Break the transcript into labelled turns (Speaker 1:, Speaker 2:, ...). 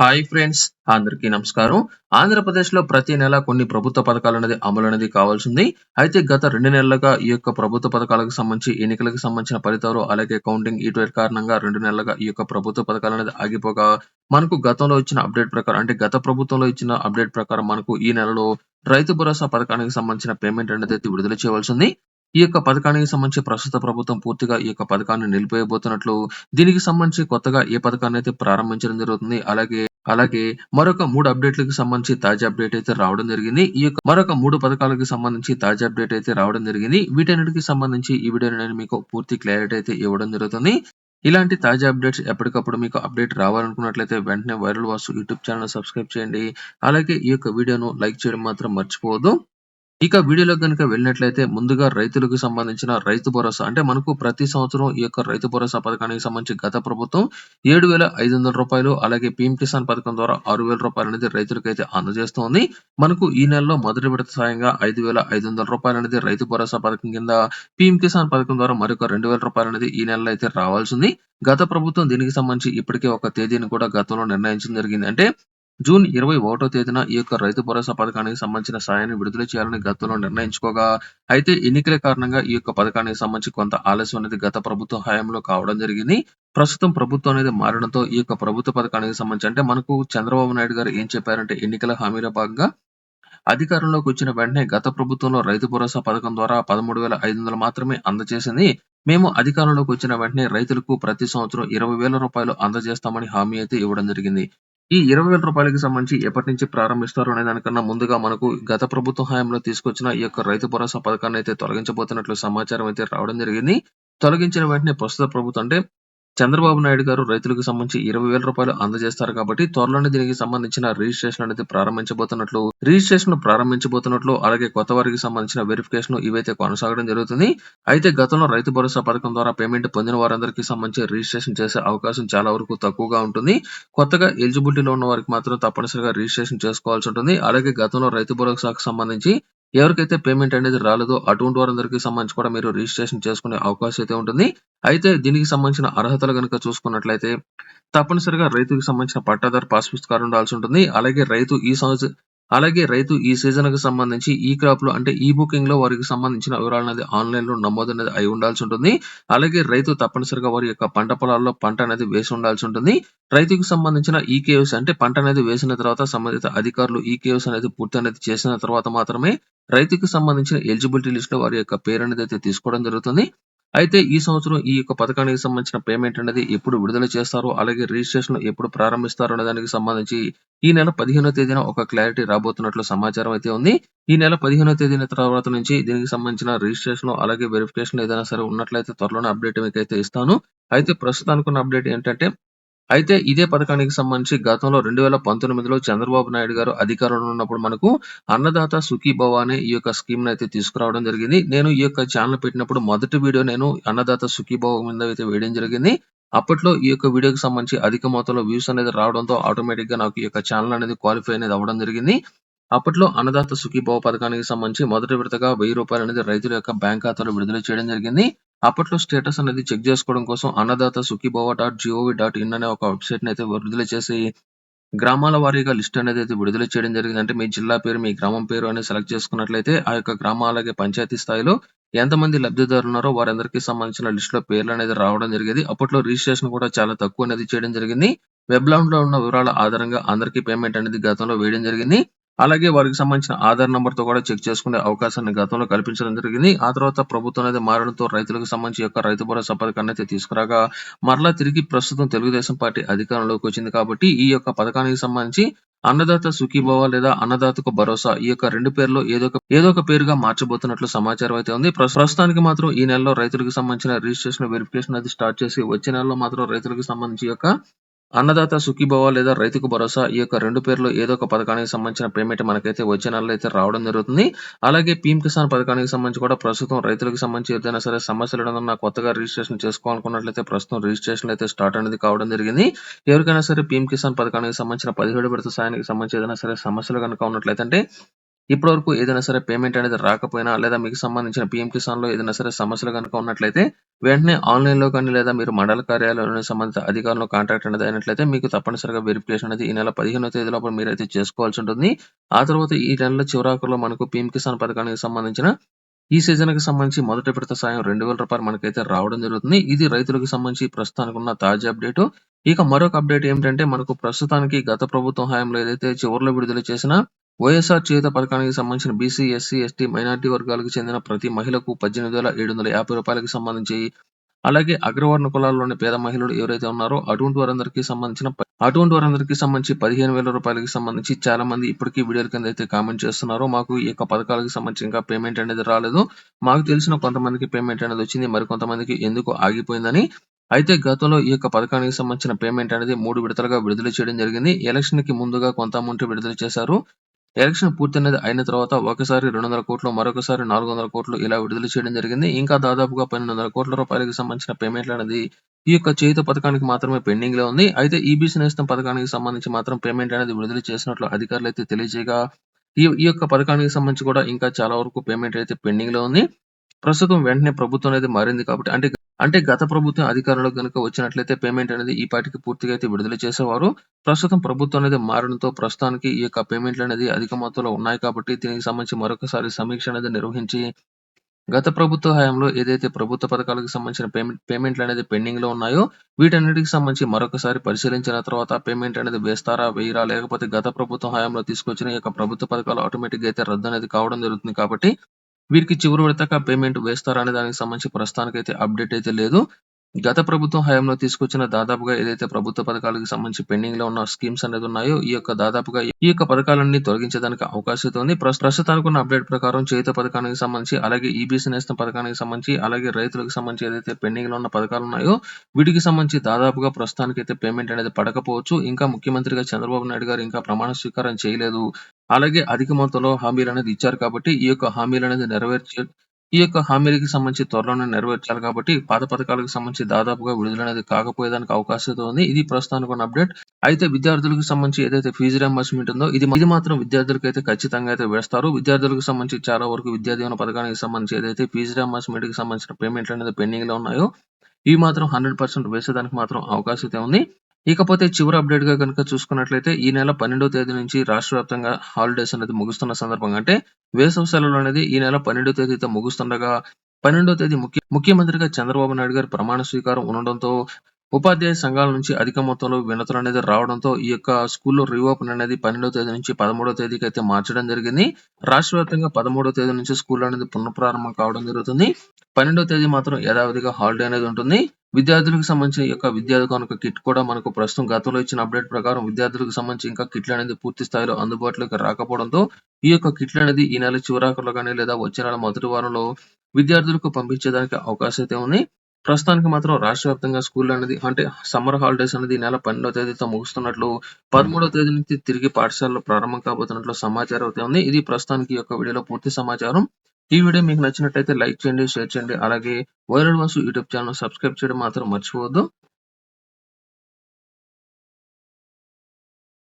Speaker 1: Hi friends అందరికీ నమస్కారం. ఆంధ్రప్రదేశ్లో ప్రతి నెల కొన్ని ప్రభుత్వ పథకాలు అనేది అమలు అనేది కావాల్సింది. అయితే గత రెండు నెలలుగా ఈ యొక్క ప్రభుత్వ పథకాలకు సంబంధించి ఎన్నికలకు సంబంధించిన ఫలితాలు అలాగే కౌంటింగ్ ఇటువంటి కారణంగా రెండు నెలలుగా ఈ యొక్క ప్రభుత్వ పథకాలు అనేది ఆగిపోగా మనకు గతంలో ఇచ్చిన అప్డేట్ ప్రకారం అంటే గత ప్రభుత్వంలో ఇచ్చిన అప్డేట్ ప్రకారం మనకు ఈ నెలలో రైతు భరోసా పథకానికి సంబంధించిన పేమెంట్ అనేది అయితే విడుదల చేయవలసింది. ఈ యొక్క పథకానికి సంబంధించి ప్రస్తుత ప్రభుత్వం పూర్తిగా ఈ యొక్క పథకాన్ని నిలిపివేయబోతున్నట్లు దీనికి సంబంధించి కొత్తగా ఏ పథకాన్ని అయితే ప్రారంభించడం జరుగుతుంది అలాగే అలాగే మరొక మూడు అప్డేట్లకు సంబంధించి తాజా అప్డేట్ అయితే రావడం జరిగింది. ఈ యొక్క మరొక మూడు పథకాలకు సంబంధించి తాజా అప్డేట్ అయితే రావడం జరిగింది. వీటన్నిటికి సంబంధించి ఈ వీడియో నేను మీకు పూర్తి క్లారిటీ అయితే ఇవ్వడం జరుగుతుంది. ఇలాంటి తాజా అప్డేట్స్ ఎప్పటికప్పుడు మీకు అప్డేట్ రావాలనుకున్నట్లయితే వెంటనే viral Vasu YouTube channel subscribe చేయండి. అలాగే ఈ యొక్క వీడియోను లైక్ చేయడం మాత్రం మర్చిపోవద్దు. ఇక వీడియోలో కనుక వెళ్ళినట్లయితే ముందుగా రైతులకు సంబంధించిన రైతు భరోసా అంటే మనకు ప్రతి సంవత్సరం ఈ యొక్క రైతు భరోసా పథకానికి సంబంధించి గత ప్రభుత్వం ఏడు వేల ఐదు వందల రూపాయలు అలాగే పీఎం కిసాన్ పథకం ద్వారా ఆరు వేల రూపాయలు అనేది రైతులకైతే అందజేస్తోంది. మనకు ఈ నెలలో మొదటి విడత సాయంగా ఐదు వేల ఐదు వందల రూపాయలు అనేది రైతు భరోసా పథకం కింద పీఎం కిసాన్ పథకం ద్వారా మరొక రెండు వేల రూపాయలు అనేది ఈ నెలలో అయితే రావాల్సింది. గత ప్రభుత్వం దీనికి సంబంధించి ఇప్పటికే ఒక తేదీని కూడా గతంలో నిర్ణయించడం జరిగింది. అంటే జూన్ ఇరవై ఒకటో తేదీన ఈ యొక్క రైతు భరోసా పథకానికి సంబంధించిన సాయాన్ని విడుదల చేయాలని గతంలో నిర్ణయించుకోగా అయితే ఎన్నికల కారణంగా ఈ యొక్క పథకానికి సంబంధించి కొంత ఆలస్యం అనేది గత ప్రభుత్వ హయాంలో కావడం జరిగింది. ప్రస్తుతం ప్రభుత్వం అనేది మారడంతో ఈ యొక్క ప్రభుత్వ పథకానికి సంబంధించి అంటే మనకు చంద్రబాబు నాయుడు గారు ఏం చెప్పారంటే ఎన్నికల హామీలో భాగంగా అధికారంలోకి వచ్చిన వెంటనే గత ప్రభుత్వంలో రైతు భరోసా పథకం ద్వారా పదమూడు వేల ఐదు వందలు మాత్రమే అందజేసింది. మేము అధికారంలోకి వచ్చిన వెంటనే రైతులకు ప్రతి సంవత్సరం ఇరవై వేల రూపాయలు అందజేస్తామని హామీ అయితే ఇవ్వడం జరిగింది. ఈ ఇరవై వేల రూపాయలకి సంబంధించి ఎప్పటి నుంచి ప్రారంభిస్తారు అనే దానికన్నా ముందుగా మనకు గత ప్రభుత్వ హయాంలో తీసుకొచ్చిన ఈ యొక్క రైతు భరోసా పథకాన్ని అయితే తొలగించబోతున్నట్లు సమాచారం అయితే రావడం జరిగింది. తొలగించిన వెంటనే ప్రస్తుత ప్రభుత్వం అంటే చంద్రబాబు నాయుడు గారు రైతులకు సంబంధించి ఇరవై వేల రూపాయలు అందజేస్తారు కాబట్టి త్వరలోనే దీనికి సంబంధించిన రిజిస్ట్రేషన్ అనేది ప్రారంభించబోతున్నట్లు రిజిస్ట్రేషన్ ప్రారంభించబోతున్నట్లు అలాగే కొత్త వారికి సంబంధించిన వెరిఫికేషన్ ఇవైతే కొనసాగడం జరుగుతుంది. అయితే గతంలో రైతు భరోసా పథకం ద్వారా పేమెంట్ పొందిన వారందరికీ సంబంధించి రిజిస్ట్రేషన్ చేసే అవకాశం చాలా వరకు తక్కువగా ఉంటుంది. కొత్తగా ఎలిజిబిలిటీలో ఉన్న వారికి మాత్రం తప్పనిసరిగా రిజిస్ట్రేషన్ చేసుకోవాల్సి ఉంటుంది. అలాగే గతంలో రైతు భరోసాకు సంబంధించి ఎవరికైతే పేమెంట్ అనేది రాలేదో అటువంటి వారందరికీ సంబంధించి కూడా మీరు రిజిస్ట్రేషన్ చేసుకునే అవకాశం అయితే ఉంటుంది. అయితే దీనికి సంబంధించిన అర్హతలు కనుక చూసుకున్నట్లయితే తప్పనిసరిగా రైతుకి సంబంధించిన పట్టాదారు పాస్ పుస్తకాలు ఉండాల్సి ఉంటుంది. అలాగే రైతు ఈ సంవత్సరం అలాగే రైతు ఈ సీజన్కి సంబంధించి ఈ క్రాప్లో అంటే ఈ బుకింగ్లో వారికి సంబంధించిన వివరాలు అనేది ఆన్లైన్లో నమోదు అనేది అయి ఉండాల్సి ఉంటుంది. అలాగే రైతు తప్పనిసరిగా వారి యొక్క పంట పొలాల్లో పంట అనేది వేసి ఉండాల్సి ఉంటుంది. రైతుకు సంబంధించిన ఈ కేవ్స్ అంటే పంట అనేది వేసిన తర్వాత సంబంధిత అధికారులు ఈ కేవ్స్ అనేది పూర్తి అనేది చేసిన తర్వాత మాత్రమే రైతుకు సంబంధించిన ఎలిజిబిలిటీ లిస్ట్లో వారి యొక్క పేరు అనేది అయితే తీసుకోవడం జరుగుతుంది. అయితే ఈ సంవత్సరం ఈ యొక్క పథకానికి సంబంధించిన పేమెంట్ అనేది ఎప్పుడు విడుదల చేస్తారో అలాగే రిజిస్ట్రేషన్ ఎప్పుడు ప్రారంభిస్తారో అనే దానికి సంబంధించి ఈ నెల పదిహేనో తేదీన ఒక క్లారిటీ రాబోతున్నట్లు సమాచారం అయితే ఉంది. ఈ నెల పదిహేనో తేదీన తర్వాత నుంచి దీనికి సంబంధించిన రిజిస్ట్రేషన్ అలాగే వెరిఫికేషన్ ఏదైనా సరే ఉన్నట్లయితే త్వరలోనే అప్డేట్ మీకు అయితే ఇస్తాను. అయితే ప్రస్తుతానికి ఉన్న అప్డేట్ ఏంటంటే అయితే ఇదే పథకానికి సంబంధించి గతంలో రెండు వేల పంతొమ్మిదిలో చంద్రబాబు నాయుడు గారు అధికారంలో ఉన్నప్పుడు మనకు అన్నదాత సుఖీభవ అనే ఈ యొక్క స్కీమ్ అయితే తీసుకురావడం జరిగింది. నేను ఈ యొక్క ఛానల్ పెట్టినప్పుడు మొదటి వీడియో నేను అన్నదాత సుఖీభవ మీద అయితే వేయడం జరిగింది. అప్పట్లో ఈ యొక్క వీడియోకి సంబంధించి అధిక మొత్తంలో వ్యూస్ అనేది రావడంతో ఆటోమేటిక్గా నాకు ఈ యొక్క ఛానల్ అనేది క్వాలిఫై అనేది అవ్వడం జరిగింది. అప్పట్లో అన్నదాత సుఖీభవ పథకానికి సంబంధించి మొదటి విడతగా వెయ్యి రూపాయలు అనేది రైతుల యొక్క బ్యాంక్ ఖాతాలో విడుదల చేయడం జరిగింది. అప్పట్లో స్టేటస్ అనేది చెక్ చేసుకోవడం కోసం Annadata Sukhibhava dot G O V dot in అనే ఒక వెబ్సైట్ అయితే విడుదల చేసి గ్రామాల వారీగా లిస్ట్ అనేది అయితే విడుదల చేయడం జరిగింది. అంటే మీ జిల్లా పేరు మీ గ్రామం పేరు అనేది సెలెక్ట్ చేసుకున్నట్లయితే ఆ యొక్క గ్రామ అలాగే పంచాయతీ స్థాయిలో ఎంతమంది లబ్ధిదారులు ఉన్నారో వారందరికీ సంబంధించిన లిస్ట్లో పేర్లు అనేది రావడం జరిగేది. అప్పట్లో రిజిస్ట్రేషన్ కూడా చాలా తక్కువ అనేది చేయడం జరిగింది. వెబ్లో ఉన్న వివరాల ఆధారంగా అందరికీ పేమెంట్ అనేది గతంలో వేయడం జరిగింది. అలాగే వారికి సంబంధించిన ఆధార్ నంబర్తో కూడా చెక్ చేసుకునే అవకాశాన్ని గతంలో కల్పించడం జరిగింది. ఆ తర్వాత ప్రభుత్వం అనేది మారడంతో రైతులకు సంబంధించి యొక్క రైతు భరోసా పథకాన్ని అయితే తీసుకురాగా మరలా తిరిగి ప్రస్తుతం తెలుగుదేశం పార్టీ అధికారంలోకి వచ్చింది కాబట్టి ఈ యొక్క పథకానికి సంబంధించి అన్నదాత సుఖీభవ లేదా అన్నదాతకు భరోసా ఈ యొక్క రెండు పేర్లు ఏదో ఏదో ఒక పేరుగా మార్చబోతున్నట్లు సమాచారం అయితే ఉంది. ప్రస్తుతానికి మాత్రం ఈ నెలలో రైతులకు సంబంధించిన రిజిస్ట్రేషన్ వెరిఫికేషన్ అది స్టార్ట్ చేసి వచ్చే నెలలో మాత్రం రైతులకు సంబంధించి యొక్క అన్నదాత సుఖీభవ లేదా రైతుకు భరోసా ఈ యొక్క రెండు పేర్లు ఏదో ఒక పథకానికి సంబంధించిన పేమెంట్ మనకైతే వచ్చే నెలలో అయితే రావడం జరుగుతుంది. అలాగే పీఎం కిసాన్ పథకానికి సంబంధించి కూడా ప్రస్తుతం రైతులకు సంబంధించి ఏదైనా సరే సమస్యలు ఏదైనా కొత్తగా రిజిస్ట్రేషన్ చేసుకోవాలనుకున్నట్లయితే ప్రస్తుతం రిజిస్ట్రేషన్ అయితే స్టార్ట్ అనేది కావడం జరిగింది. ఎవరికైనా సరే పీఎం కిసాన్ పథకానికి సంబంధించిన పదిహేడు విడత సాయానికి సంబంధించి ఏదైనా సరే సమస్యలు కనుక ఉన్నట్లయితే ఇప్పటివరకు ఏదైనా సరే పేమెంట్ అనేది రాకపోయినా లేదా మీకు సంబంధించిన పిఎం కిసాన్లో ఏదైనా సరే సమస్యలు కనుక ఉన్నట్లయితే వెంటనే ఆన్లైన్లో కానీ లేదా మీరు మండల కార్యాలయంలో సంబంధిత అధికారులను కాంటాక్ట్ అనేది అయినట్లయితే మీకు తప్పనిసరిగా వెరిఫికేషన్ అనేది ఈ నెల పదిహేనో తేదీ లోపల మీరైతే చేసుకోవాల్సి ఉంటుంది. ఆ తర్వాత ఈ నెల చివరాకులో మనకు పిఎం కిసాన్ పథకానికి సంబంధించిన ఈ సీజన్కి సంబంధించి మొదటి విడత సాయం రెండు వేల రూపాయలు మనకైతే రావడం జరుగుతుంది. ఇది రైతులకు సంబంధించి ప్రస్తుతానికి ఉన్న తాజా అప్డేట్ ఇక మరొక అప్డేట్ ఏమిటంటే మనకు ప్రస్తుతానికి గత ప్రభుత్వం హయాంలో ఏదైతే చివరిలో విడుదల చేసిన వైఎస్ఆర్ చేత పథకానికి సంబంధించిన బీసీ ఎస్సీ ఎస్టీ మైనార్టీ వర్గాలకు చెందిన ప్రతి మహిళకు పద్దెనిమిది వేల ఏడు వందల యాభై రూపాయలకు సంబంధించి అలాగే అగ్రవర్ణ కులాల్లోని పేద మహిళలు ఎవరైతే ఉన్నారో అటువంటి వారందరికీ సంబంధించిన అటువంటి వారందరికీ సంబంధించి పదిహేను వేల రూపాయలకి సంబంధించి చాలా మంది ఇప్పటికీ వీడియోల కింద అయితే కామెంట్ చేస్తున్నారు. మాకు ఈ యొక్క పథకాలకు సంబంధించి ఇంకా పేమెంట్ అనేది రాలేదు. మాకు తెలిసిన కొంతమందికి పేమెంట్ అనేది వచ్చింది మరి కొంతమందికి ఎందుకు ఆగిపోయిందని. అయితే గతంలో ఈ యొక్క పథకానికి సంబంధించిన పేమెంట్ అనేది మూడు విడతలుగా విడుదల చేయడం జరిగింది. ఎలక్షన్కి ముందుగా కొంత అమౌంట్ విడుదల చేశారు. ఎలక్షన్ పూర్తి అనేది అయిన తర్వాత ఒకసారి రెండు వందల కోట్లు మరొకసారి నాలుగు వందల కోట్లు ఇలా విడుదల చేయడం జరిగింది. ఇంకా దాదాపుగా పన్నెండు వందల కోట్ల రూపాయలకు సంబంధించిన పేమెంట్లు అనేది ఈ యొక్క చేయుత పథకానికి మాత్రమే పెండింగ్లో ఉంది. అయితే ఈబీసీ నేస్తం పథకానికి సంబంధించి మాత్రం పేమెంట్ అనేది విడుదల చేసినట్లు అధికారులు అయితే తెలియజేయగా ఈ ఈ యొక్క పథకానికి సంబంధించి కూడా ఇంకా చాలా వరకు పేమెంట్ అయితే పెండింగ్లో ఉంది. ప్రస్తుతం వెంటనే ప్రభుత్వం అనేది మారింది కాబట్టి అంటే అంటే గత ప్రభుత్వం అధికారంలో కనుక వచ్చినట్లయితే పేమెంట్ అనేది ఈ పాటికి పూర్తిగా అయితే విడుదల చేసేవారు. ప్రస్తుతం ప్రభుత్వం అనేది మారడంతో ప్రస్తుతానికి ఈ యొక్క పేమెంట్లు అనేది అధిక మొత్తంలో ఉన్నాయి కాబట్టి దీనికి సంబంధించి మరొకసారి సమీక్ష అనేది నిర్వహించి గత ప్రభుత్వ హయాంలో ఏదైతే ప్రభుత్వ పథకాలకు సంబంధించిన పేమెంట్ పేమెంట్లు అనేది పెండింగ్లో ఉన్నాయో వీటన్నిటికి సంబంధించి మరొకసారి పరిశీలించిన తర్వాత పేమెంట్ అనేది వేస్తారా వేయరా లేకపోతే గత ప్రభుత్వం హయాంలో తీసుకొచ్చిన యొక్క ప్రభుత్వ పథకాలు ఆటోమేటిక్ అయితే రద్దు అనేది కావడం జరుగుతుంది కాబట్టి వీరికి చివరి విడతగా పేమెంట్ వేస్తారా అనే దానికి సంబంధించి ప్రస్తుతానికి అయితే అప్డేట్ అయితే లేదు. గత ప్రభుత్వం హయాంలో తీసుకొచ్చిన దాదాపుగా ఏదైతే ప్రభుత్వ పథకాలకు సంబంధించి పెండింగ్లో ఉన్న స్కీమ్స్ అనేది ఉన్నాయో ఈ యొక్క దాదాపుగా ఈ యొక్క పథకాలన్నీ తొలగించడానికి అవకాశం ఉంది. ప్రస్తుతానికి ఉన్న అప్డేట్ ప్రకారం చేత పథకానికి సంబంధించి అలాగే ఈబీసీ నేస్తం పథకానికి సంబంధించి అలాగే రైతులకు సంబంధించి ఏదైతే పెండింగ్లో ఉన్న పథకాలు ఉన్నాయో వీటికి సంబంధించి దాదాపుగా ప్రస్తుతానికి అయితే పేమెంట్ అనేది పడకపోవచ్చు. ఇంకా ముఖ్యమంత్రిగా చంద్రబాబు నాయుడు గారు ఇంకా ప్రమాణ స్వీకారం చేయలేదు. అలాగే అధిక మొత్తంలో హామీలు అనేది ఇచ్చారు కాబట్టి ఈ యొక్క హామీలు అనేది నెరవేర్చే ఈ యొక్క హామీలకి సంబంధించి త్వరలోనే నెరవేర్చాలి కాబట్టి పాత పథకాలకు సంబంధించి దాదాపుగా విడుదల అనేది కాకపోయేదానికి అవకాశం అయితే ఉంది. ఇది ప్రస్తుతానికి ఉన్న అప్డేట్. అయితే విద్యార్థులకు సంబంధించి ఏదైతే ఫీజు రియంబర్స్మెంట్ ఉందో ఇది ఇది మాత్రం విద్యార్థులకు అయితే ఖచ్చితంగా అయితే వేస్తారు. విద్యార్థులకు సంబంధించి చాలా వరకు విద్యా దీవెన పథకానికి సంబంధించి ఏదైతే ఫీజు రియంబర్స్మెంట్కి సంబంధించిన పేమెంట్లు అనేది పెండింగ్లో ఉన్నాయో ఇవి మాత్రం హండ్రెడ్ పర్సెంట్ వేసేదానికి మాత్రం అవకాశం అయితే ఉంది. ఇకపోతే చివరి అప్డేట్గా కనుక చూసుకున్నట్లయితే ఈ నెల పన్నెండో తేదీ నుంచి రాష్ట్ర వ్యాప్తంగా హాలిడేస్ అనేది ముగుస్తున్న సందర్భంగా అంటే వేసవి సెలవులు అనేది ఈ నెల పన్నెండో తేదీతో ముగుస్తుండగా పన్నెండో తేదీ ముఖ్య ముఖ్యమంత్రిగా చంద్రబాబు నాయుడు గారి ప్రమాణ స్వీకారం ఉండడంతో ఉపాధ్యాయ సంఘాల నుంచి అధిక మొత్తంలో వినతులు అనేది రావడంతో ఈ యొక్క స్కూల్లో రీఓపెన్ అనేది పన్నెండో తేదీ నుంచి పదమూడో తేదీకి అయితే మార్చడం జరిగింది. రాష్ట్ర వ్యాప్తంగా పదమూడో తేదీ నుంచి స్కూల్ అనేది పునఃప్రారంభం కావడం జరుగుతుంది. పన్నెండో తేదీ మాత్రం యథావిధిగా హాలిడే అనేది ఉంటుంది. విద్యార్థులకు సంబంధించిన ఈ యొక్క విద్యా దుకాణం కిట్ కూడా మనకు ప్రస్తుతం గతంలో ఇచ్చిన అప్డేట్ ప్రకారం విద్యార్థులకు సంబంధించి ఇంకా కిట్లు అనేది పూర్తి స్థాయిలో అందుబాటులోకి రాకపోవడంతో ఈ యొక్క కిట్లు అనేది ఈ నెల చివరాకులో కానీ లేదా వచ్చే నెల మొదటి వారంలో విద్యార్థులకు పంపించేదానికి అవకాశం అయితే ఉంది. ప్రస్తుతానికి మాత్రం రాష్ట్ర వ్యాప్తంగా స్కూల్ అనేది అంటే సమ్మర్ హాలిడేస్ అనేది నెల పన్నెండవ తేదీతో ముగుస్తున్నట్లు పదమూడో తేదీ నుంచి తిరిగి పాఠశాలలో ప్రారంభం కాబోతున్నట్లు సమాచారం అయితే ఉంది. ఇది ప్రస్తుతానికి యొక్క వీడియోలో పూర్తి సమాచారం. ఈ వీడియో మీకు నచ్చినట్లయితే లైక్ చేయండి షేర్ చేయండి అలాగే viral Vasu YouTube channel subscribe చేయడం మాత్రం మర్చిపోవద్దు.